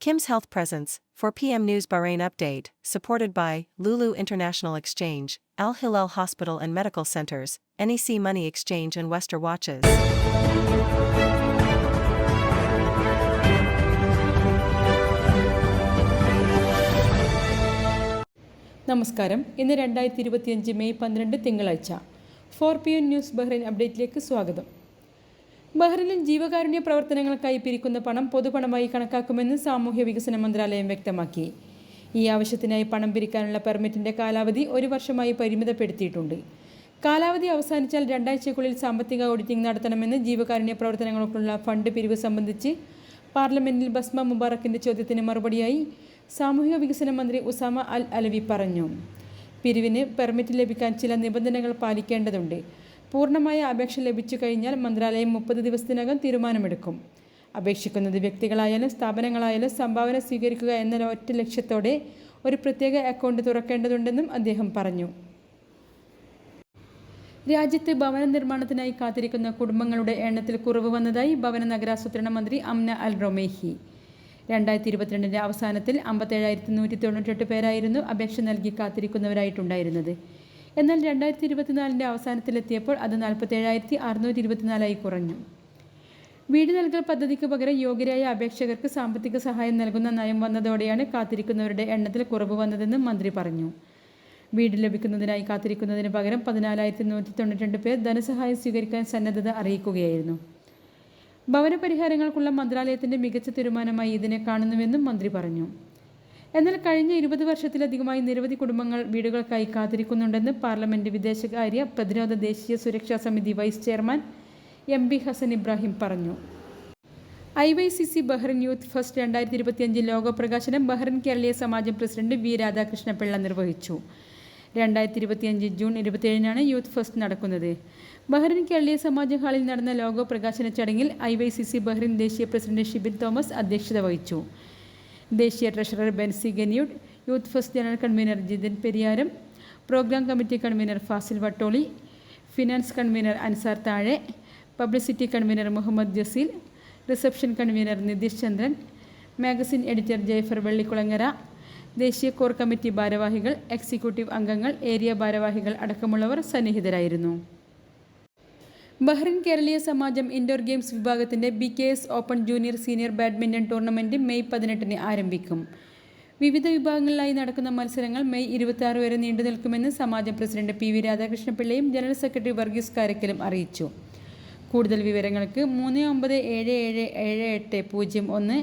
Kim's Health Presence, for PM News Bahrain Update, supported by Lulu International Exchange, Al Hilal Hospital and Medical Centers, NEC Money Exchange, and Wester Watches. നമസ്കാരം ഇന്ന് രണ്ടായിരത്തി ഇരുപത്തിയഞ്ച് May പന്ത്രണ്ട് തിങ്കളാഴ്ച four P N news Bahrain അപ്ഡേറ്റിലേക്ക് സ്വാഗതം ബഹ്റൈനിൽ ജീവകാരുണ്യ പ്രവർത്തനങ്ങൾക്കായി പിരിക്കുന്ന പണം പൊതുപണമായി കണക്കാക്കുമെന്ന് സാമൂഹ്യ വികസന മന്ത്രാലയം വ്യക്തമാക്കി. ഈ ആവശ്യത്തിനായി പണം പിരിക്കാനുള്ള പെർമിറ്റിന്റെ കാലാവധി ഒരു വർഷമായി പരിമിതപ്പെടുത്തിയിട്ടുണ്ട്. കാലാവധി അവസാനിച്ചാൽ രണ്ടാഴ്ചയ്ക്കുള്ളിൽ സാമ്പത്തിക ഓഡിറ്റിംഗ് നടത്തണമെന്ന് ജീവകാരുണ്യ പ്രവർത്തനങ്ങൾക്കുള്ള ഫണ്ട് പിരിവ് സംബന്ധിച്ച് പാർലമെന്റിൽ ബസ്മ മുബാറക്കിന്റെ ചോദ്യത്തിന് മറുപടിയായി സാമൂഹിക വികസന മന്ത്രി ഉസാമ അൽ അലവി പറഞ്ഞു. പിരിവിന് പെർമിറ്റ് ലഭിക്കാൻ ചില നിബന്ധനകൾ പാലിക്കേണ്ടതുണ്ട്. പൂർണമായ അപേക്ഷ ലഭിച്ചു കഴിഞ്ഞാൽ മന്ത്രാലയം മുപ്പത് ദിവസത്തിനകം തീരുമാനമെടുക്കും. അപേക്ഷിക്കുന്നത് വ്യക്തികളായാലും സ്ഥാപനങ്ങളായാലും സംഭാവന സ്വീകരിക്കുക എന്ന ഒറ്റ ലക്ഷ്യത്തോടെ ഒരു പ്രത്യേക അക്കൗണ്ട് തുറക്കേണ്ടതുണ്ടെന്നും അദ്ദേഹം പറഞ്ഞു. രാജ്യത്ത് ഭവന നിർമ്മാണത്തിനായി കാത്തിരിക്കുന്ന കുടുംബങ്ങളുടെ എണ്ണത്തിൽ കുറവ് വന്നതായി ഭവന നഗരാസൂത്രണ മന്ത്രി അംന അൽ റൊമേഹി. രണ്ടായിരത്തി ഇരുപത്തിരണ്ടിന്റെ അവസാനത്തിൽ അമ്പത്തേഴായിരത്തി നൂറ്റി തൊണ്ണൂറ്റെട്ട് പേരായിരുന്നു അപേക്ഷ നൽകി കാത്തിരിക്കുന്നവരായിട്ടുണ്ടായിരുന്നത്. എന്നാൽ രണ്ടായിരത്തി ഇരുപത്തിനാലിന്റെ അവസാനത്തിലെത്തിയപ്പോൾ അത് നാൽപ്പത്തേഴായിരത്തി അറുന്നൂറ്റി ഇരുപത്തിനാലായി കുറഞ്ഞു. വീട് നൽകൽ പദ്ധതിക്ക് പകരം യോഗ്യരായ അപേക്ഷകർക്ക് സാമ്പത്തിക സഹായം നൽകുന്ന നയം വന്നതോടെയാണ് കാത്തിരിക്കുന്നവരുടെ എണ്ണത്തിൽ കുറവ് വന്നതെന്ന് മന്ത്രി പറഞ്ഞു. വീട് ലഭിക്കുന്നതിനായി കാത്തിരിക്കുന്നതിന് പകരം പതിനാലായിരത്തി നൂറ്റി തൊണ്ണൂറ്റി പേർ ധനസഹായം സ്വീകരിക്കാൻ സന്നദ്ധത അറിയിക്കുകയായിരുന്നു. ഭവന പരിഹാരങ്ങൾക്കുള്ള മന്ത്രാലയത്തിന്റെ മികച്ച തീരുമാനമായി ഇതിനെ കാണുന്നുവെന്നും മന്ത്രി പറഞ്ഞു. എന്നാൽ കഴിഞ്ഞ ഇരുപത് വർഷത്തിലധികമായി നിരവധി കുടുംബങ്ങൾ വീടുകൾക്കായി കാത്തിരിക്കുന്നുണ്ടെന്ന് പാർലമെന്റ് വിദേശകാര്യ പ്രതിരോധ ദേശീയ സുരക്ഷാ സമിതി vice chairman M B Hasan Ibrahim പറഞ്ഞു. I Y C C Bahrain youth fest രണ്ടായിരത്തി ഇരുപത്തിയഞ്ച് ലോക പ്രകാശനം ബഹ്റിൻ കേരളീയ സമാജം പ്രസിഡന്റ് വി രാധാകൃഷ്ണപിള്ള നിർവഹിച്ചു. രണ്ടായിരത്തി ഇരുപത്തിയഞ്ച് ജൂൺ ഇരുപത്തിയേഴിനാണ് യൂത്ത് ഫസ്റ്റ് നടക്കുന്നത്. ബഹ്റിൻ കേരളീയ സമാജ ഹാളിൽ നടന്ന ലോഗോ പ്രകാശന ചടങ്ങിൽ I Y C C Bahrain ദേശീയ പ്രസിഡന്റ് ഷിബിൻ തോമസ് അധ്യക്ഷത വഹിച്ചു. ദേശീയ treasurer Benzy Ganiyud youth fest general convener Jithin Periyaram programme committee convener Fasil Vattoli finance convener Ansar താഴെ publicity convener Muhammad Jaseel reception convener Nitheesh Chandran magazine editor Jaifar Vellikulangara ദേശീയ core committee ഭാരവാഹികൾ executive അംഗങ്ങൾ area ഭാരവാഹികൾ അടക്കമുള്ളവർ സന്നിഹിതരായിരുന്നു. Bahrain Keraleeya Samajam indoor games വിഭാഗത്തിന്റെ B K S open junior senior badminton tournament May പതിനെട്ടിന് ആരംഭിക്കും. വിവിധ വിഭാഗങ്ങളിലായി നടക്കുന്ന മത്സരങ്ങൾ മെയ് ഇരുപത്തി ആറ് വരെ നീണ്ടു നിൽക്കുമെന്ന് സമാജം പ്രസിഡന്റ് പി വി രാധാകൃഷ്ണപിള്ളയും ജനറൽ സെക്രട്ടറി വർഗീസ് കാരക്കലും അറിയിച്ചു. കൂടുതൽ വിവരങ്ങൾക്ക് മൂന്ന് ഒമ്പത് ഏഴ് ഏഴ് ഏഴ് എട്ട് പൂജ്യം ഒന്ന്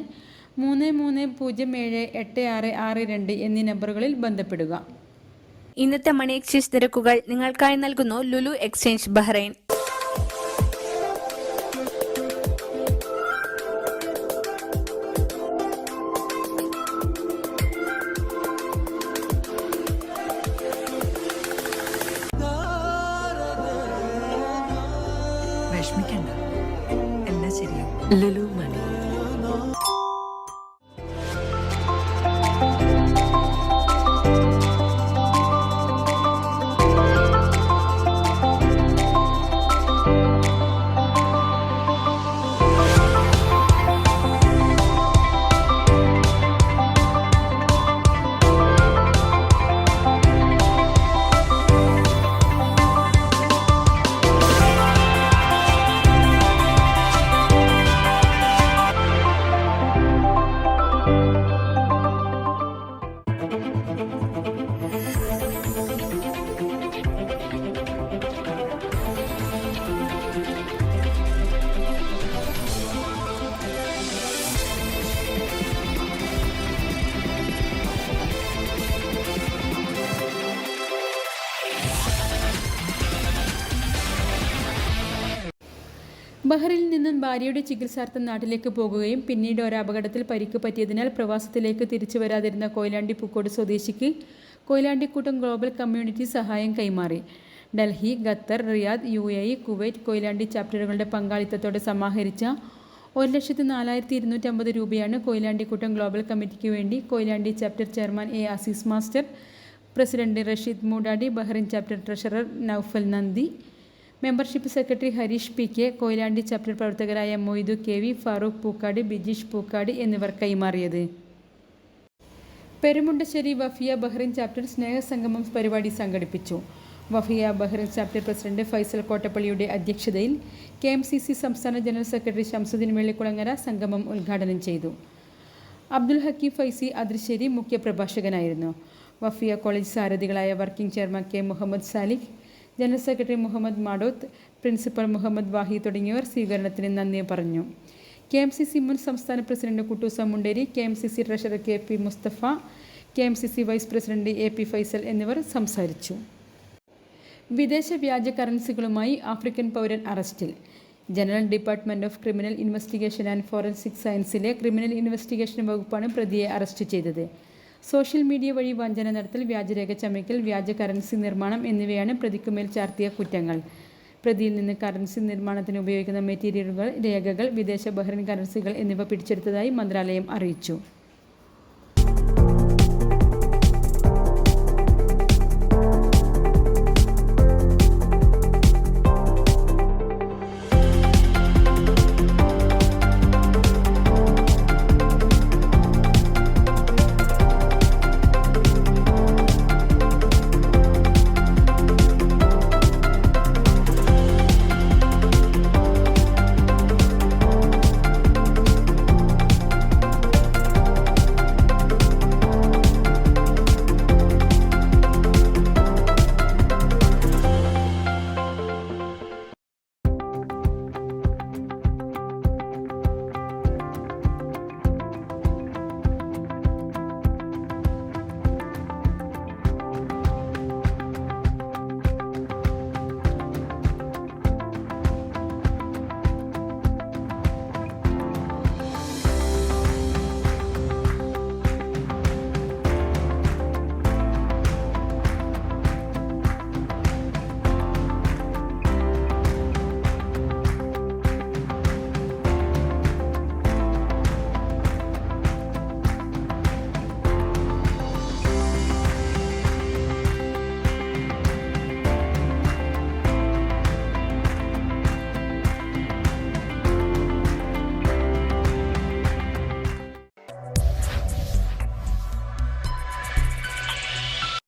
മൂന്ന് മൂന്ന് പൂജ്യം ഏഴ് എട്ട് ആറ് ആറ് രണ്ട് എന്നീ നമ്പറുകളിൽ ബന്ധപ്പെടുക. ഇന്നത്തെ മണി എക്സ്ചേഞ്ച് നിരക്കുകൾ നിങ്ങൾക്കായി നൽകുന്നു ലുലു എക്സ്ചേഞ്ച് ബഹ്റൈൻ. లులు ബഹ്റിനിൽ നിന്നും ഭാര്യയുടെ ചികിത്സാർത്ഥം നാട്ടിലേക്ക് പോകുകയും പിന്നീട് ഒരപകടത്തിൽ പരിക്ക് പറ്റിയതിനാൽ പ്രവാസത്തിലേക്ക് തിരിച്ചു വരാതിരുന്ന കൊയിലാണ്ടി പൂക്കോട് സ്വദേശിക്ക് കൊയിലാണ്ടിക്കൂട്ടം ഗ്ലോബൽ കമ്മ്യൂണിറ്റി സഹായം കൈമാറി. Delhi Qatar Riyadh U A E Kuwait Koyilandy ചാപ്റ്ററുകളുടെ പങ്കാളിത്തത്തോടെ സമാഹരിച്ച ഒരു ലക്ഷത്തി നാലായിരത്തി ഇരുന്നൂറ്റമ്പത് രൂപയാണ് കൊയിലാണ്ടിക്കൂട്ടം ഗ്ലോബൽ കമ്മിറ്റിക്ക് വേണ്ടി Koyilandy chapter chairman A Azeez master president Rasheed Moodadi Bahrain chapter treasurer Naufal നന്ദി membership secretary Hareesh P K Koyilandy chapter പ്രവർത്തകരായ മൊയ്തു കെ വി ഫാറൂഖ് പൂക്കാട് ബിജീഷ് പൂക്കാട് എന്നിവർ കൈമാറിയത്. പെരുമുണ്ടശ്ശേരി വഫിയ ബഹ്റിൻ ചാപ്റ്റർ സ്നേഹസംഗമം പരിപാടി സംഘടിപ്പിച്ചു. Wafiya Bahrain chapter president Faisal കോട്ടപ്പള്ളിയുടെ അധ്യക്ഷതയിൽ കെ എം സി സി സംസ്ഥാന general secretary Shamsuddin Vellikulangara സംഗമം ഉദ്ഘാടനം ചെയ്തു. അബ്ദുൽ ഹക്കീം ഫൈസി അതിർശ്ശേരി മുഖ്യപ്രഭാഷകനായിരുന്നു. Wafiya college സാരഥികളായ working chairman K Muhammad Salih general secretary Muhammad Madoth principal Muhammad Vahi തുടങ്ങിയവർ സ്വീകരണത്തിന് നന്ദി പറഞ്ഞു. കെ എം സി സി മുൻ സംസ്ഥാന president Kuttoosa Munderi K M C C treasurer K P Musthafa K M C C vice president A P Faisal എന്നിവർ സംസാരിച്ചു. വിദേശ വ്യാജ കറൻസികളുമായി ആഫ്രിക്കൻ പൗരൻ അറസ്റ്റിൽ. General department of criminal investigation and forensic സയൻസിലെ criminal investigation വകുപ്പാണ് പ്രതിയെ അറസ്റ്റ് ചെയ്തത്. സോഷ്യൽ മീഡിയ വഴി വഞ്ചന നടത്തൽ വ്യാജരേഖ ചമയ്ക്കൽ വ്യാജ കറൻസി നിർമ്മാണം എന്നിവയാണ് പ്രതിക്കുമേൽ ചാർത്തിയ കുറ്റങ്ങൾ. പ്രതിയിൽ നിന്ന് കറൻസി നിർമ്മാണത്തിന് ഉപയോഗിക്കുന്ന മെറ്റീരിയലുകൾ രേഖകൾ വിദേശ ബഹ്റിൻ കറൻസികൾ എന്നിവ പിടിച്ചെടുത്തതായി മന്ത്രാലയം അറിയിച്ചു.